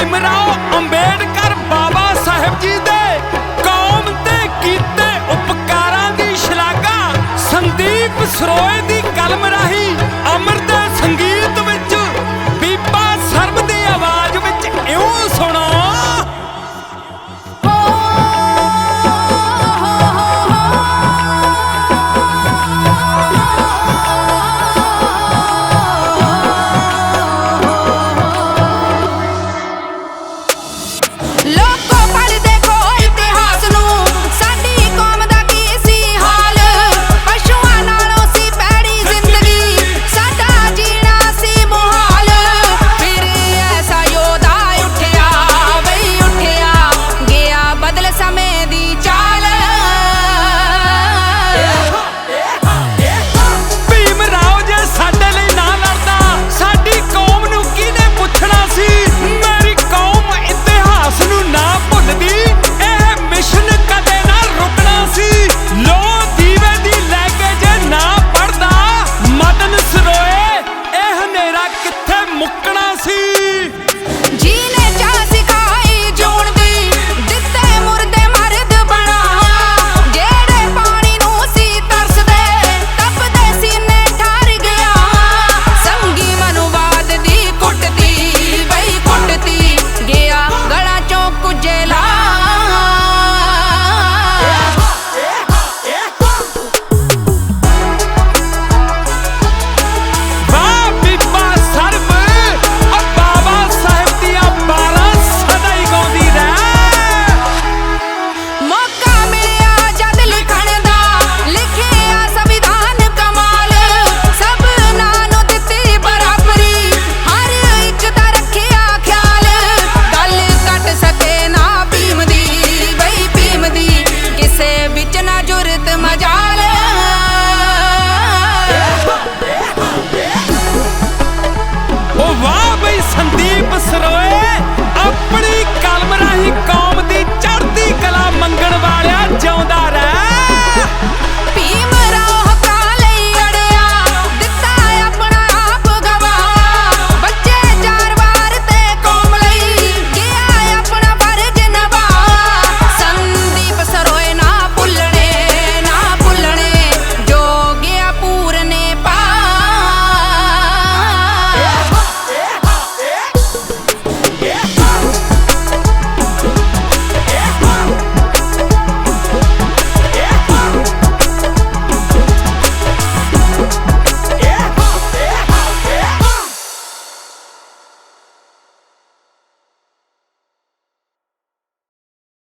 ਭੀਮਰਾਓ ਅੰਬੇਡਕਰ ਬਾਬਾ ਸਾਹਿਬ ਜੀ ਦੇ ਕੌਮ ਤੇ ਕੀਤੇ ਉਪਕਾਰਾਂ ਦੀ ਸ਼ਲਾਘਾ ਸੰਦੀਪ ਸਰੋਏ ਦੀ ਕਲਮ ਰਾਹੀਂ